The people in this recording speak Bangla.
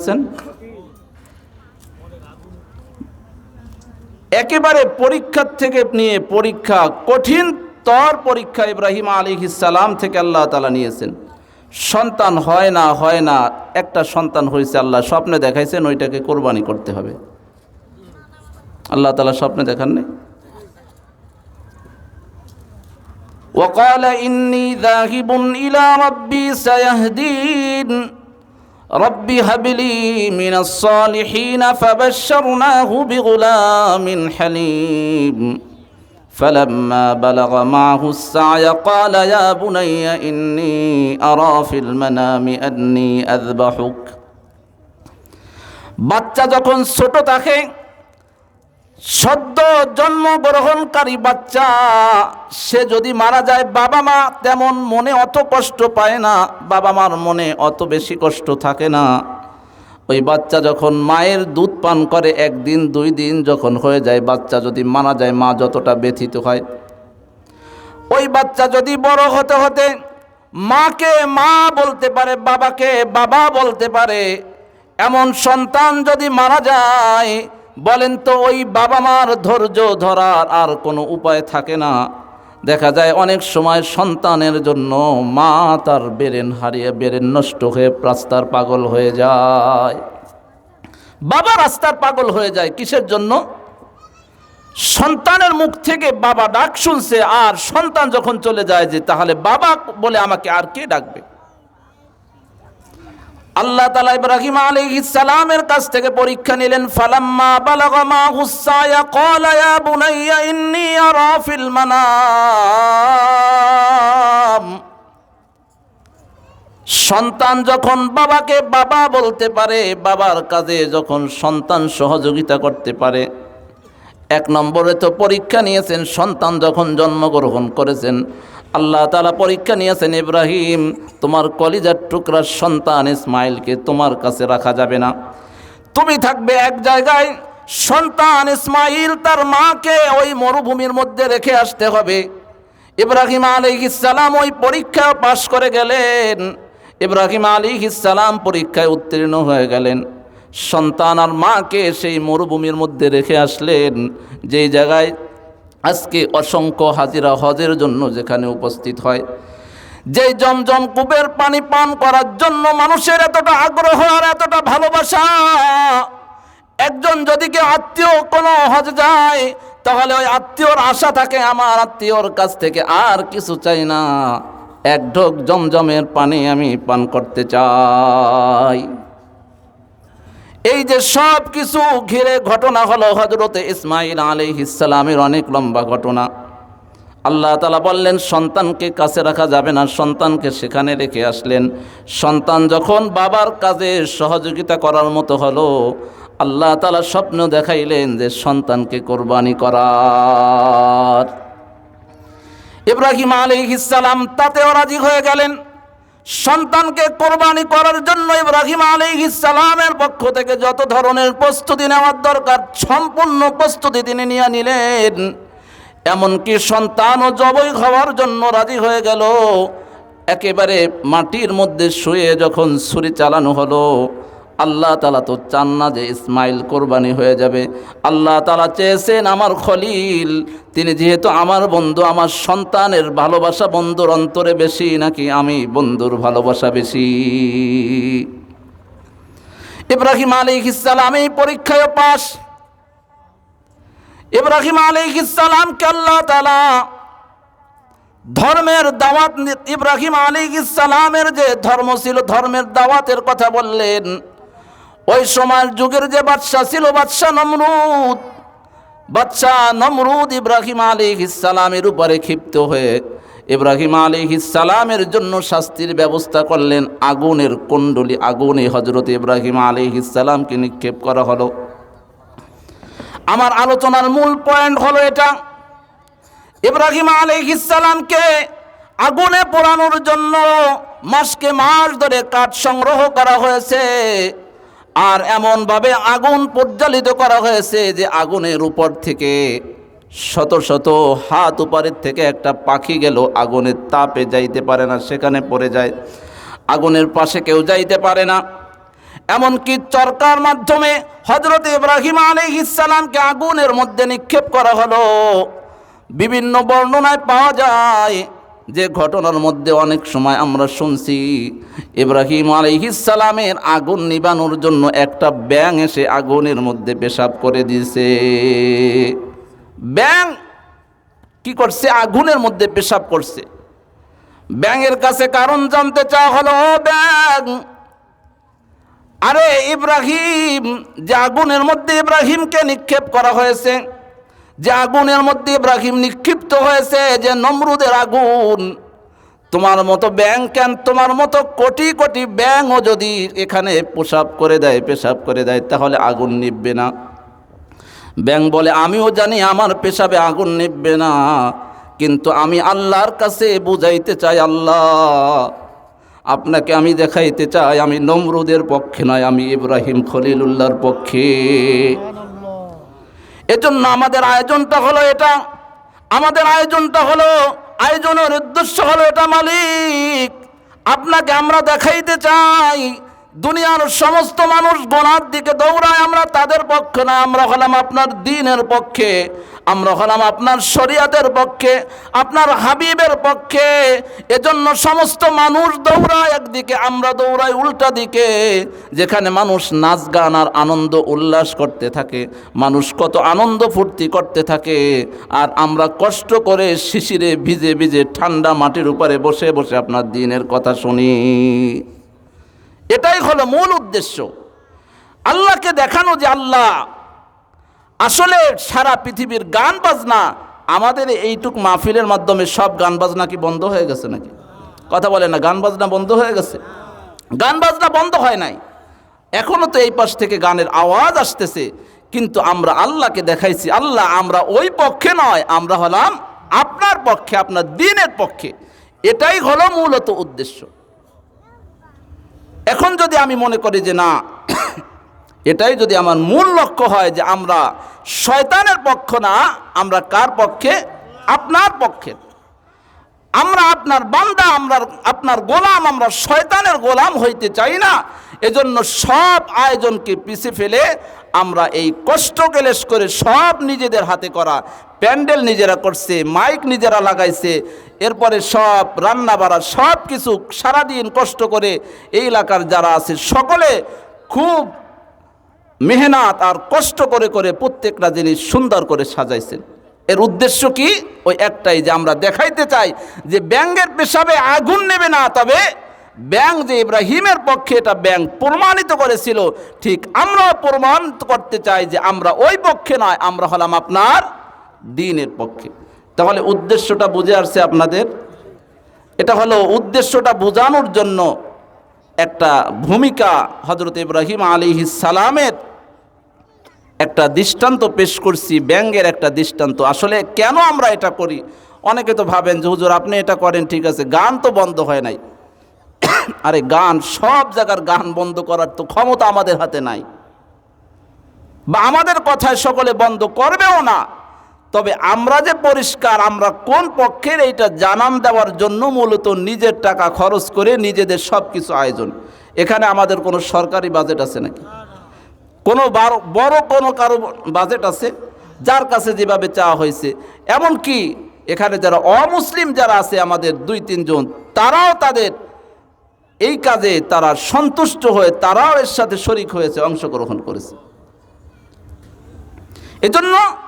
আছেন একেবারে পরীক্ষার থেকে নিয়ে পরীক্ষা কঠিন তর পরীক্ষা ইব্রাহিম আলী সালাম থেকে আল্লাহ তালা নিয়েছেন সন্তান হয় না হয় না একটা সন্তান হয়েছে আল্লাহ স্বপ্নে দেখাইছেন ওইটাকে কোরবানি করতে হবে আল্লাহ তালা স্বপ্নে দেখান নেই وقال إني ذاهب إلى ربي سيهدين رب هب لي من الصالحين فبشرناه بغلام حليم فلما بلغ معه السعي قال يا بني إني أرى في المنام أني أذبحك বাচ্চা যখন ছোট থাকে সদ্য জন্মগ্রহণকারী বাচ্চা, সে যদি মারা যায় বাবা মা, তেমন মনে অত কষ্ট পায় না। বাবা মার মনে অত বেশি কষ্ট থাকে না। ওই বাচ্চা যখন মায়ের দুধ পান করে, একদিন, দুই দিন যখন হয়ে যায়, বাচ্চা যদি মারা যায়, মা যতটা ব্যথিত হয়। ওই বাচ্চা যদি বড় হতে হতে মাকে মা বলতে পারে, বাবাকে বাবা বলতে পারে, এমন সন্তান যদি মারা যায় বলেন তো, ওই বাবা মার ধৈর্য ধরার আর কোনো উপায় থাকে না। দেখা যায় অনেক সময় সন্তানের জন্য মা তার বেরেন হারিয়ে বেরেন নষ্ট হয়ে রাস্তার পাগল হয়ে যায়। বাবা রাস্তার পাগল হয়ে যায় কিসের জন্য? সন্তানের মুখ থেকে বাবা ডাক শুনছে আর সন্তান যখন চলে যায় যে তাহলে বাবা বলে আমাকে আর কে ডাকবে? আল্লাহ তালা ইব্রাহিম আলী সালামের কাছ থেকে পরীক্ষা নিলেন, ফালাম্মা বালাগা মা হুসায়া ক্বালা, ইয়া বুনাইয়া, ইন্নী আরা ফিল মানাম। সন্তান যখন বাবাকে বাবা বলতে পারে, বাবার কাজে যখন সন্তান সহযোগিতা করতে পারে, এক নম্বরে তো পরীক্ষা নিয়েছেন, সন্তান যখন জন্মগ্রহণ করেছেন আল্লাহ তালা পরীক্ষা নিয়েছেন, ইব্রাহিম, তোমার কলিজার টুকরার সন্তান ইসমাইলকে তোমার কাছে রাখা যাবে না। তুমি থাকবে এক জায়গায়, সন্তান ইসমাইল তার মাকে ওই মরুভূমির মধ্যে রেখে আসতে হবে। ইব্রাহিম আলী ইসালাম ওই পরীক্ষা পাশ করে গেলেন। ইব্রাহিম আলী ইসালাম পরীক্ষায় উত্তীর্ণ হয়ে গেলেন। সন্তান আর মাকে সেই মরুভূমির মধ্যে রেখে আসলেন। যেই জায়গায় আজকে অসংখ্য হাজিরা হজের জন্য যেখানে উপস্থিত হয়। যে জমজম কূপের পানি পান করার জন্য মানুষের এতটা আগ্রহ আর এতটা ভালোবাসা, একজন যদি কেউ আত্মীয় কোনো হজ যায়, তাহলে ওই আত্মীয়র আশা থাকে, আমার আত্মীয়র কাছ থেকে আর কিছু চাই না। এক ঢোক জমজমের পানি আমি পান করতে চাই। এই যে সব কিছু ঘিরে ঘটনা হলো হজরতে ইসমাইল আলী ইসালামের অনেক লম্বা ঘটনা। আল্লাহ তালা বললেন, সন্তানকে কাছে রাখা যাবে না, সন্তানকে সেখানে রেখে আসলেন। সন্তান যখন বাবার কাজে সহযোগিতা করার মতো হলো, আল্লাহ তালা স্বপ্ন দেখাইলেন যে সন্তানকে কোরবানি করার। ইব্রাহিম আলী ইসালাম তাতেও রাজি হয়ে গেলেন। সন্তানকে কোরবানি করার জন্য ইব্রাহিম আলী ইসালামের পক্ষ থেকে যত ধরনের প্রস্তুতি নেওয়ার দরকার, সম্পূর্ণ প্রস্তুতি তিনি নিয়ে নিলেন। এমনকি সন্তানও জবই খাওয়ার জন্য রাজি হয়ে গেল। একেবারে মাটির মধ্যে শুয়ে যখন ছুরি চালানো হলো আল্লাহ তালা তো চান না যে ইসমাইল কোরবানি হয়ে যাবে। আল্লাহ তালা চেয়েছেন আমার খলিল, তিনি যেহেতু আমার বন্ধু, আমার সন্তানের ভালোবাসা বন্ধুর অন্তরে বেশি, নাকি আমি বন্ধুর ভালোবাসা বেশি? ইব্রাহিম আলী ইসালাম এই পরীক্ষায় পাশ। ইব্রাহিম আলী ইসালামকে আল্লাহ তালা ধর্মের দাওয়াত ইব্রাহিম আলী ইসালামের যে ধর্ম ছিল, ধর্মের দাওয়াতের কথা বললেন। ওই সময়ের যুগের যে বাদশাহ ছিল বাদশাহ নমরুদ বাদশাহ নমরুদ ইব্রাহিম আলী ইসালামের উপরে ক্ষিপ্ত হয়ে ইব্রাহিম আলী ইসালামের জন্য শাস্তির ব্যবস্থা করলেন। আগুনের কুণ্ডলি, আগুনে হজরত ইব্রাহিম আলী ইসালামকে নিক্ষেপ করা হলো। আমার আলোচনার মূল পয়েন্ট হলো এটা। ইব্রাহিম আলাইহিসসালামকে আগুনে পোড়ানোর জন্য মাসকে মাস ধরে কাঠ সংগ্রহ করা হয়েছে। আর এমনভাবে আগুন পরিচালিত করা হয়েছে যে আগুনের উপর থেকে শত শত হাত উপরের থেকে একটা পাখি গেল, আগুনের তাপে যাইতে পারে না, সেখানে পড়ে যায়। আগুনের পাশে কেউ যাইতে পারে না। এমনকি চরকার মাধ্যমে হজরত ইব্রাহিম আলী ইসালামকে আগুনের মধ্যে নিক্ষেপ করা হলো। বিভিন্ন বর্ণনায় পাওয়া যায় যে ঘটনার মধ্যে অনেক সময় আমরা শুনছি, ইব্রাহিম আলাইহিসালামের আগুন নিবানোর জন্য একটা ব্যাং এসে আগুনের মধ্যে পেশাব করে দিয়েছে। ব্যাং কি করছে? আগুনের মধ্যে পেশাব করছে। ব্যাঙের কাছে কারণ জানতে চাওয়া হলো ব্যাং আরে ইব্রাহিম, যে আগুনের মধ্যে ইব্রাহিমকে নিক্ষেপ করা হয়েছে যে আগুনের মধ্যে ইব্রাহিম নিক্ষিপ্ত হয়েছে, যে নমরুদের আগুন, তোমার মতো ব্যাং কেন? তোমার মতো কোটি কোটি ব্যাংও যদি এখানে পোশাব করে দেয়, পেশাব করে দেয়, তাহলে আগুন নিববে না। ব্যাং বলে, আমিও জানি আমার পেশাবে আগুন নিববে না, কিন্তু আমি আল্লাহর কাছে বুঝাইতে চাই আল্লাহ। আপনাকে আমি দেখাইতে চাই, আমি নমরুদের পক্ষে নয়, আমি ইব্রাহিম খলিলুল্লাহর পক্ষে। এজন্য আমাদের আয়োজনটা হলো এটা। আমাদের আয়োজনটা হলো, আয়োজনের উদ্দেশ্য হলো এটা, মালিক। আপনাকে আমরা দেখাইতে চাই, দুনিয়ার সমস্ত মানুষ গোনার দিকে দৌড়ায়, আমরা তাদের পক্ষে না, আমরা হলাম আপনার দিনের পক্ষে। আমরা হলাম আপনার শরিয়াতের পক্ষে, আপনার হাবিবের পক্ষে। এজন্য সমস্ত মানুষ দৌড়ায় একদিকে, আমরা দৌড়াই উল্টা দিকে। যেখানে মানুষ নাচ গান আর আনন্দ উল্লাস করতে থাকে, মানুষ কত আনন্দ ফুর্তি করতে থাকে। আর আমরা কষ্ট করে শিশিরে ভিজে ভিজে ঠান্ডা মাটির উপরে বসে বসে আপনার দিনের কথা শুনি। এটাই হলো মূল উদ্দেশ্য। আল্লাহকে দেখানো যে আল্লাহ আসলে সারা পৃথিবীর গান বাজনা, আমাদের এইটুক মাহফিলের মাধ্যমে সব গান বাজনা কি বন্ধ হয়ে গেছে নাকি? কথা বলে না, গান বাজনা বন্ধ হয়ে গেছে। গান বাজনা বন্ধ হয় নাই। এখনও তো এই পাশ থেকে গানের আওয়াজ আসতেছে, কিন্তু আমরা আল্লাহকে দেখাইছি, আল্লাহ আমরা ওই পক্ষে নয়, আমরা হলাম আপনার পক্ষে, আপনার দিনের পক্ষে। এটাই হলো মূলত উদ্দেশ্য। এখন যদি আমি মনে করি যে না এটাই যদি আমার মূল লক্ষ্য হয় যে আমরা শয়তানের পক্ষ না, আমরা কার পক্ষে? আপনার পক্ষে। আমরা আপনার বান্দা, আমরা আপনার গোলাম, আমরা শয়তানের গোলাম হইতে চাই না। এজন্য সব আয়োজনকে পিছিয়ে ফেলে আমরা এই কষ্ট গেলেস করে সব নিজেদের হাতে করা প্যান্ডেল নিজেরা করছে, মাইক নিজেরা লাগাইছে, এরপরে সব রান্না বাড়া সব কিছু সারাদিন কষ্ট করে এই এলাকার যারা আছে সকলে খুব মেহনত আর কষ্ট করে করে প্রত্যেকটা জিনিস সুন্দর করে সাজাইছেন। এর উদ্দেশ্য কি? ওই একটাই যে আমরা দেখাইতে চাই যে ব্যাঙ্গের পেশাবে আগুন নেবে না, তবে ব্যাং যে ইব্রাহিমের পক্ষে এটা ব্যাং প্রমাণিত করেছিল, ঠিক আমরাও প্রমাণ করতে চাই যে আমরা ওই পক্ষে নয়, আমরা হলাম আপনার দিনের পক্ষে। তাহলে উদ্দেশ্যটা বুঝে আসছে আপনাদের? এটা হলো উদ্দেশ্যটা বোঝানোর জন্য একটা ভূমিকা হজরত ইব্রাহিম আলী সালামের একটা দৃষ্টান্ত পেশ করছি, ব্যাঙ্গের একটা দৃষ্টান্ত। আসলে কেন আমরা এটা করি? অনেকে তো ভাবেন যে, হুজুর, আপনি এটা করেন, ঠিক আছে। গান তো বন্ধ হয় নাই। আরে গান, সব জায়গার গান বন্ধ করার তো ক্ষমতা আমাদের হাতে নাই। বা আমাদের কথায় সকলে বন্ধ করবেও না। তবে আমরা যে পরিষ্কার, আমরা কোন পক্ষের এইটা জানান দেওয়ার জন্য মূলত নিজের টাকা খরচ করে নিজেদের সব কিছু আয়োজন। এখানে আমাদের কোনো সরকারি বাজেট আছে নাকি? কোনো বড় কোনো কারও বাজেট আছে? যার কাছে যেভাবে চাওয়া হয়েছে। এমন কি এখানে যারা অমুসলিম যারা আছে আমাদের দুই তিনজন তারাও তাদের এই কাজে তারা সন্তুষ্ট হয়ে তারাও এর সাথে শরিক হয়েছে, অংশগ্রহণ করেছে। এজন্য